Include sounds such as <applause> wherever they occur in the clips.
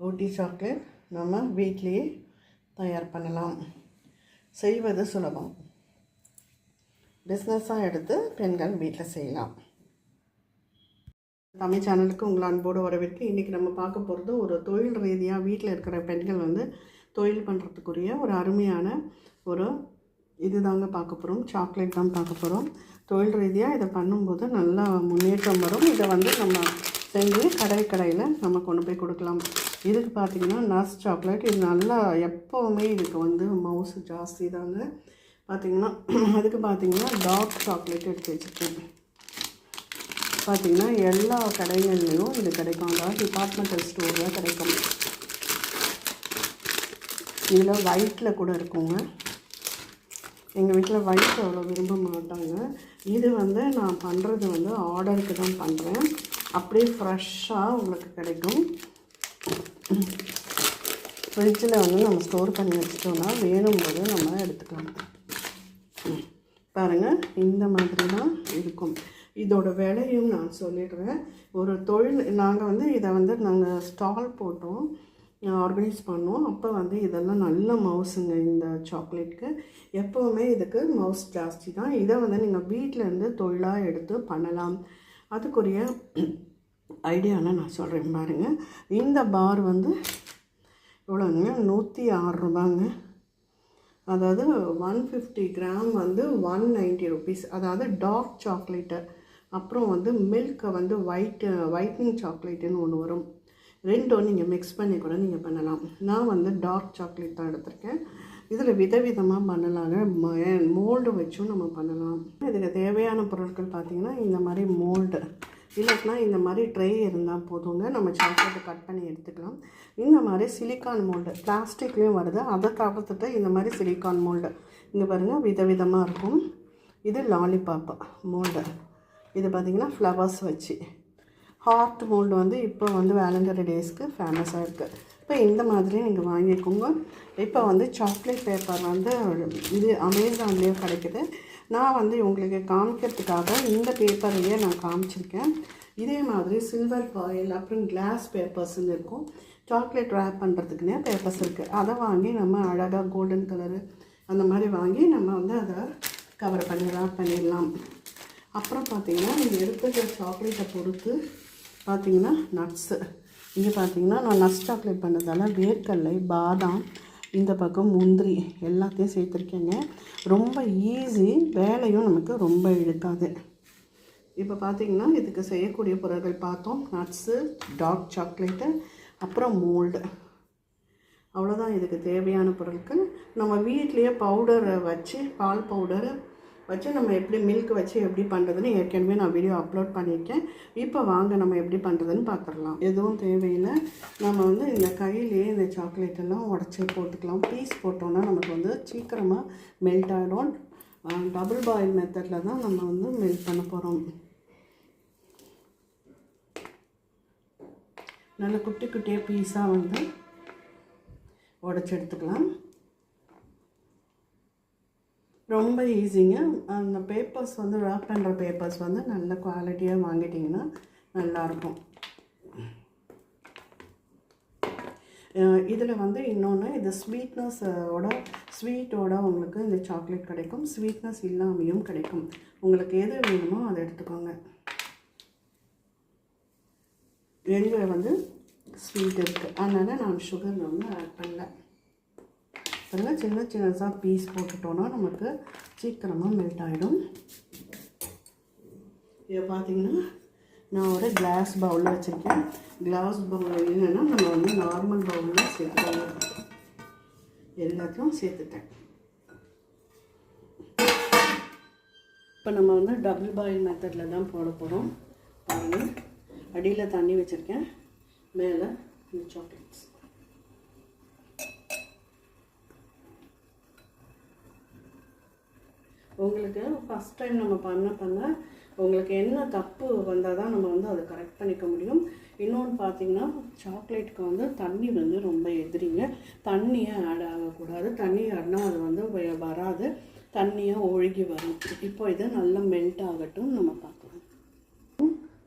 ஊட்டி chocolate நம்ம வீட்லேயே தயார் பண்ணலாம். செய்வது சுலபம். பிஸ்னஸாக எடுத்து பெண்கள் வீட்டில் செய்யலாம். தமிழ் சேனலுக்கு உங்களை அன்போடு வரவேற்கு இன்றைக்கி நம்ம பார்க்க போகிறது ஒரு தொழில் ரீதியாக வீட்டில் இருக்கிற பெண்கள் வந்து தொழில் பண்ணுறதுக்குரிய ஒரு அருமையான ஒரு இது தாங்க பார்க்க போகிறோம் சாக்லேட் தான் பார்க்க போகிறோம் தொழில் ரீதியாக இதை பண்ணும்போது நல்லா முன்னேற்றம் வரும். இதை வந்து நம்ம செஞ்சு கடை கடையில் நம்ம கொண்டு போய் கொடுக்கலாம். இதுக்கு பார்த்திங்கன்னா நர்ஸ் சாக்லேட். இது நல்லா எப்போவுமே இதுக்கு வந்து மவுஸ் ஜாஸ்தி தாங்க. பார்த்திங்கன்னா <clears throat> அதுக்கு பார்த்திங்கன்னா டார்க் சாக்லேட் எடுத்து வச்சுருக்கேன். பார்த்திங்கன்னா எல்லா கடைகள்லேயும் இது கிடைக்கும். அதாவது டிபார்ட்மெண்டல் ஸ்டோரில் கிடைக்கும். இதில் ஒயிட்டில் கூட இருக்குங்க. எங்கள் வீட்டில் ஒயிட் அவ்வளோ விரும்ப மாட்டாங்க. இது வந்து நான் பண்ணுறது வந்து ஆர்டருக்கு தான் பண்ணுறேன் அப்படியே ஃப்ரெஷ்ஷாக உங்களுக்கு கிடைக்கும். ஃப்ரிட்ஜில் வந்து நம்ம ஸ்டோர் பண்ணி வச்சிட்டோம்னா வேணும்போது நம்ம எடுத்துக்கலாம். பாருங்கள் இந்த மாதிரி தான் இருக்கும். இதோட விலையும் நான் சொல்லிடுறேன். ஒரு தொழில் நாங்கள் வந்து இதை வந்து நாங்கள் ஸ்டால் போட்டோம் ஆர்கனைஸ் பண்ணோம். அப்போ வந்து இதெல்லாம் நல்ல மவுஸுங்க இந்த சாக்லேட்க்கு எப்போவுமே இதுக்கு மவுஸ் ஜாஸ்தி தான். இதை வந்து நீங்கள் வீட்டிலேருந்து தொழிலாக எடுத்து பண்ணலாம். அதுக்குரிய ஐடியாவில் நான் சொல்கிறேன் பாருங்கள் இந்த பார் வந்து இவ்வளோங்க நூற்றி ஆறு ரூபாங்க. அதாவது ஒன் ஃபிஃப்டி கிராம் வந்து ஒன் நைன்ட்டி ருபீஸ் அதாவது டார்க் சாக்லேட்டு அப்புறம் வந்து மில்க்கை வந்து ஒயிட்டு ஒயிட்னிங் சாக்லேட்டுன்னு ஒன்று வரும். ரெண்டும் நீங்கள் மிக்ஸ் பண்ணி கூட நீங்கள் பண்ணலாம். நான் வந்து டார்க் சாக்லேட் தான் எடுத்திருக்கேன். இதில் விதவிதமாக பண்ணலாங்க. மோல்டு வச்சும் நம்ம பண்ணலாம். இதுக்கு தேவையான பொருட்கள் பார்த்திங்கன்னா இந்த மாதிரி மோல்டு இல்லைன்னா இந்த மாதிரி ட்ரே இருந்தால் போதுங்க. நம்ம சாக்லேட்டை கட் பண்ணி எடுத்துக்கலாம். இந்த மாதிரி சிலிக்கான் மோல்டு பிளாஸ்டிக்லேயும் வருது. அதை தவிர்த்துட்டு இந்த மாதிரி சிலிக்கான் மோல்டு. இங்கே பாருங்கள் விதவிதமாக இருக்கும். இது லாலிபாப்பு மோல்டு. இது பார்த்திங்கன்னா ஃப்ளவர்ஸ் வச்சு. ஹார்ட் மோல்டு வந்து இப்போ வந்து வேலண்டரி டேஸ்க்கு ஃபேமஸாக இருக்குது இப்போ இந்த மாதிரி நீங்கள் வாங்கிக்கோங்க. இப்போ வந்து சாக்லேட் பேப்பர் வந்து இது அமேசான்லேயும் கிடைக்குது. நான் வந்து உங்களுக்கு காமிக்கிறதுக்காக இந்த பேப்பரையே நான் காமிச்சிருக்கேன். இதே மாதிரி சில்வர் ஃபாயில் அப்புறம் கிளாஸ் பேப்பர்ஸ்ன்னு இருக்கும். சாக்லேட் ரேப் பண்ணுறதுக்குனே பேப்பர்ஸ் இருக்குது அதை வாங்கி நம்ம அழகாக கோல்டன் கலரு அந்த மாதிரி வாங்கி நம்ம வந்து அதை கவர் பண்ணி ரேப் பண்ணிடலாம். அப்புறம் பார்த்திங்கன்னா நீங்கள் எடுத்துக்கிற சாக்லேட்டை பொறுத்து பார்த்திங்கன்னா நட்ஸு இங்கே பார்த்தீங்கன்னா நான் நட்ஸ் சாக்லேட் பண்ணதால் வேர்க்கடலை பாதாம் இந்த பக்கம் முந்திரி எல்லாத்தையும் சேர்த்துருக்கேங்க. ரொம்ப ஈஸி வேலையும் நமக்கு ரொம்ப இழுக்காது இப்போ பார்த்தீங்கன்னா இதுக்கு செய்யக்கூடிய பொருட்கள் பார்த்தோம். நட்ஸு டார்க் சாக்லேட்டு அப்புறம் மோல்டு அவ்வளோதான் இதுக்கு தேவையான பொருட்கள். நம்ம வீட்லேயே பவுடரை வச்சு பால் பவுடரு வச்சு நம்ம எப்படி மில்க் வச்சு எப்படி பண்ணுறதுன்னு ஏற்கனவே நான் வீடியோ அப்லோட் பண்ணியிருக்கேன். இப்போ வாங்க நம்ம எப்படி பண்ணுறதுன்னு பார்த்துடலாம். எதுவும் தேவையில்லை. நம்ம வந்து இந்த கையிலேயே இந்த சாக்லேட் எல்லாம் உடச்சி போட்டுக்கலாம். பீஸ் போட்டோன்னா நமக்கு வந்து சீக்கிரமாக மெல்ட் ஆகிடும் டபுள் பாயில் மெத்தடில் தான் நம்ம வந்து மெல்ட் பண்ண போகிறோம் நல்ல குட்டி குட்டியாக பீஸாக வந்து உடச்சி எடுத்துக்கலாம். ரொம்ப ஈஸிங்க அந்த பேப்பர்ஸ் வந்து ராக் பண்ணுற பேப்பர்ஸ் வந்து நல்ல குவாலிட்டியாக வாங்கிட்டிங்கன்னா நல்லாயிருக்கும் இதில் வந்து இன்னொன்று இது ஸ்வீட்னஸோட ஸ்வீட்டோட உங்களுக்கு இந்த சாக்லேட் கிடைக்கும். ஸ்வீட்னஸ் இல்லாமையும் கிடைக்கும். உங்களுக்கு எது வேணுமோ அதை எடுத்துக்கோங்க. எங்கே வந்து ஸ்வீட் இருக்குது அதனால் நான் சுகர் வந்து ஆட் பண்ணல. பாருங்கள் சின்ன சின்னதாக பீஸ் போட்டுட்டோன்னா நமக்கு சீக்கிரமாக மெல்ட் ஆகிடும் இதை பார்த்தீங்கன்னா நான் ஒரு கிளாஸ் பவுலில் வச்சுருக்கேன். கிளாஸ் பவுல் இல்லைன்னா நம்ம வந்து நார்மல் பவுலில் சேர்த்துக்கோங்க. எல்லாத்தையும் சேர்த்துட்டேன். இப்போ நம்ம வந்து டபுள் பாயில் மெத்தடில் தான் போட போகிறோம் பாருங்கள் அடியில் தண்ணி வச்சுருக்கேன். மேலே இந்த சாக்லேட்ஸ் உங்களுக்கு ஃபஸ்ட் டைம் நம்ம பண்ண பண்ண உங்களுக்கு என்ன தப்பு வந்தால் தான் நம்ம வந்து அதை கரெக்ட் பண்ணிக்க முடியும். இன்னொன்று பார்த்தீங்கன்னா சாக்லேட்டுக்கு வந்து தண்ணி வந்து ரொம்ப எதிரிங்க. தண்ணியை ஆட் ஆகக்கூடாது. தண்ணி ஆடினா அது வந்து வ- வராது. தண்ணியாக ஒழுகி வரும். இப்போ இது நல்லா மெல்ட் ஆகட்டும் நம்ம பார்க்கலாம்.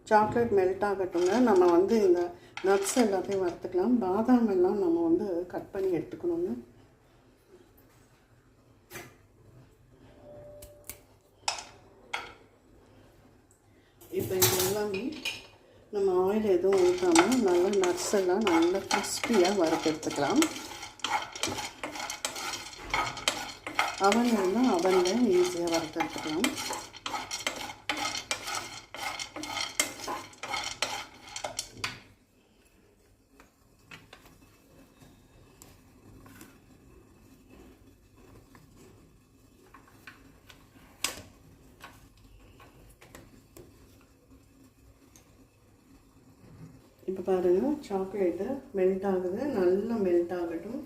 சாக்லேட் மெல்ட் ஆகட்டும்ங்க. நம்ம வந்து இந்த நட்ஸ் எல்லாத்தையும் வறுத்துக்கலாம். பாதாம் எல்லாம் நம்ம வந்து கட் பண்ணி எடுத்துக்கணுங்க. இப்போ இது எல்லாமே நம்ம ஆயில் எதுவும் ஊற்றாமல் நல்லா நட்ஸ் எல்லாம் நல்லா கிறிஸ்பியாக வறுத்தெடுத்துக்கலாம் அவன் இருந்தால் அவனில் ஈஸியாக வறுத்தெடுத்துக்கலாம் இப்போ பாருங்கள் சாக்லேட்டு மெல்ட் ஆகுது நல்லா மெல்ட் ஆகட்டும்.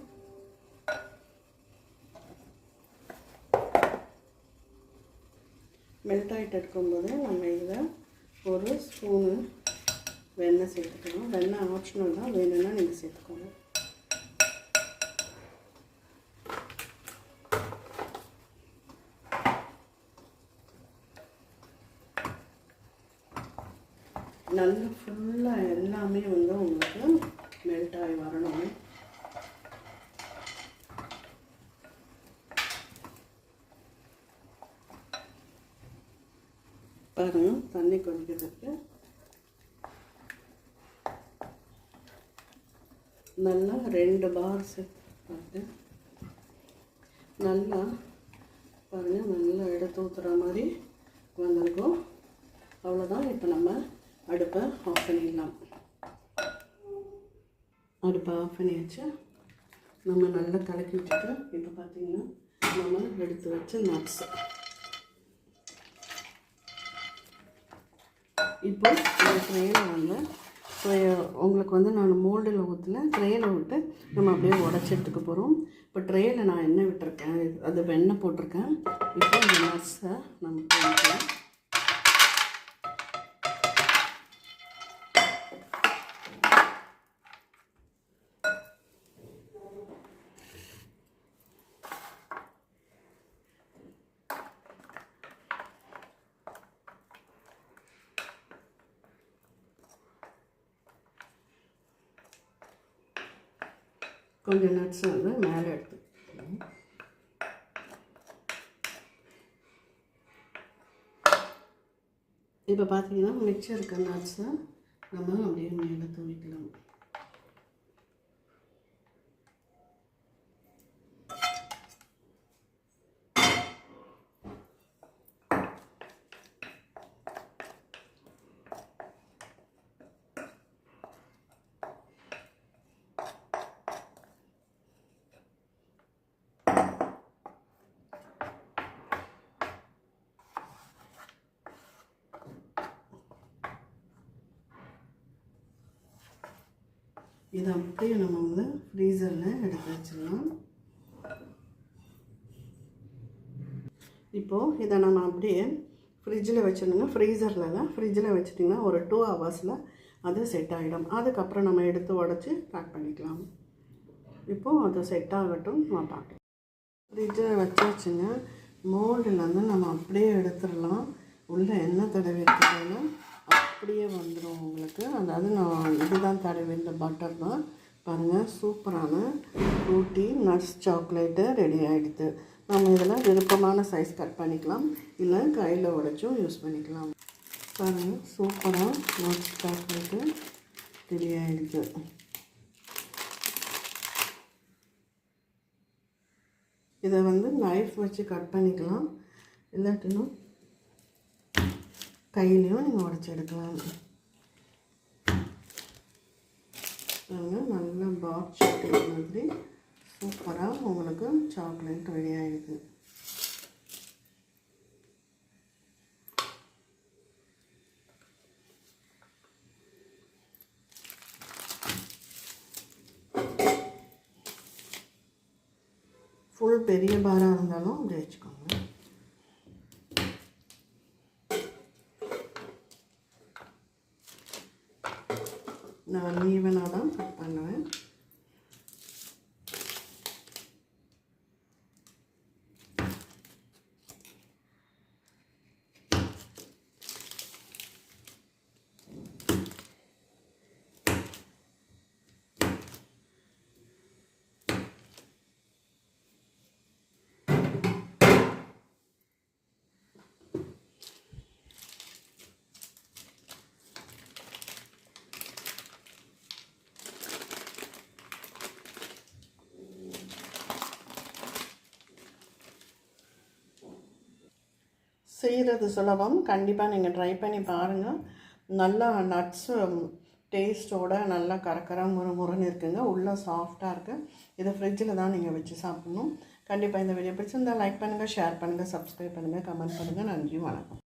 மெல்ட் ஆகிட்டு இருக்கும்போது நம்ம இதில் ஒரு ஸ்பூனு வெண்ணெய் சேர்த்துக்கணும் வெண்ணெய் ஆப்ஷனல் தான் வேணும்னா நீங்கள் சேர்த்துக்கோங்க. நல்லா ஃபுல்லாக எல்லாமே வந்து உங்களுக்கு மெல்ட் ஆகி வரணும் பாருங்க தண்ணி கொதிக்கிறதுக்கு. நல்லா ரெண்டு பார் சேர்த்து நல்லா பாருங்கள் நல்லா எடுத்து ஊற்றுற மாதிரி வந்திருக்கும். அவ்வளோதான் இப்போ நம்ம அடுப்பை ஆஃப் பண்ணிடலாம். அடுப்பை ஆஃப் பண்ணியாச்சு. நம்ம நல்லா கலக்கி வச்சுட்டு இப்போ பார்த்திங்கன்னா நம்ம எடுத்து வச்ச நட்ஸு இப்போ இந்த ட்ரேயில் வந்து உங்களுக்கு வந்து நான் மோல்டில் ஊற்றல ட்ரேயில் விட்டு நம்ம அப்படியே உடச்சி எடுத்துக்க போகிறோம் இப்போ ட்ரேயில் நான் எண்ணெய் விட்டுருக்கேன்? அது வெண்ணெய் போட்டிருக்கேன். இப்போ இந்த நட்ஸை நம்ம போட்டுக்கலாம் கொஞ்சம் நட்ஸ் வந்து மேலே எடுத்துக்கலாம் இப்போ பார்த்தீங்கன்னா மிச்சம் இருக்க நட்ஸை நம்ம அப்படியே மேலே தூவிக்கலாம். இதை அப்படியே நம்ம வந்து ஃப்ரீசரில் எடுத்து வச்சிடலாம். இப்போது இதை நம்ம அப்படியே ஃப்ரிட்ஜில் வச்சிருந்தோம் ஃப்ரீசர்லலாம் தான் ஃப்ரிட்ஜில் வச்சிட்டிங்கன்னா ஒரு டூ ஹவர்ஸில் அது செட் ஆகிடும் அதுக்கப்புறம் நம்ம எடுத்து உடச்சி பேக் பண்ணிக்கலாம். இப்போது அது செட் ஆகட்டும் நான் பார்க்கலாம் ஃப்ரிட்ஜில் வச்சாச்சுங்க. மோல்டில் வந்து நம்ம அப்படியே எடுத்துடலாம். உள்ளே என்ன தடவை எடுத்துட்டோன்னா அப்படியே வந்துடும் உங்களுக்கு. அதாவது நான் இதுதான் தடவை இந்த பட்டர் தான். பாருங்கள் சூப்பரான ஃப்ரூட்டி நட்ஸ் சாக்லேட்டு ரெடி ஆகிடுது நம்ம இதில் விருப்பமான சைஸ் கட் பண்ணிக்கலாம். இல்லை கையில் உடைச்சும் யூஸ் பண்ணிக்கலாம். பாருங்கள் சூப்பராக நட்ஸ் சாக்லேட்டு ரெடி ஆகிடுது இதை வந்து நைஃப் வச்சு கட் பண்ணிக்கலாம். இல்லாட்டினும் கையிலையும் நீங்கள் உடச்சி எடுக்கலாம். பாருங்க நல்ல பாக்ஸ் சாக்லேட் மாதிரி சூப்பராக உங்களுக்கு சாக்லேட் ரெடி ஆகிடுது ஃபுல் பெரிய பாராக இருந்தாலும் அப்படி வச்சுக்கோங்க. நான் ஈவனாக தான் கட் பண்ணுவேன். செய்கிறது சுலபம். கண்டிப்பாக நீங்கள் ட்ரை பண்ணி பாருங்கள் நல்லா நட்ஸு டேஸ்ட்டோட நல்லா கரக்கரா முறு முறுன்னு இருக்குங்க. உள்ளே சாஃப்டாக இருக்குது இதை ஃப்ரிட்ஜில் தான் நீங்கள் வச்சு சாப்பிட்ணும். கண்டிப்பாக இந்த வீடியோ பிடிச்சிருந்தால் லைக் பண்ணுங்கள் ஷேர் பண்ணுங்கள் சப்ஸ்கிரைப் பண்ணுங்கள் கமெண்ட் பண்ணுங்கள் நன்றி வணக்கம்.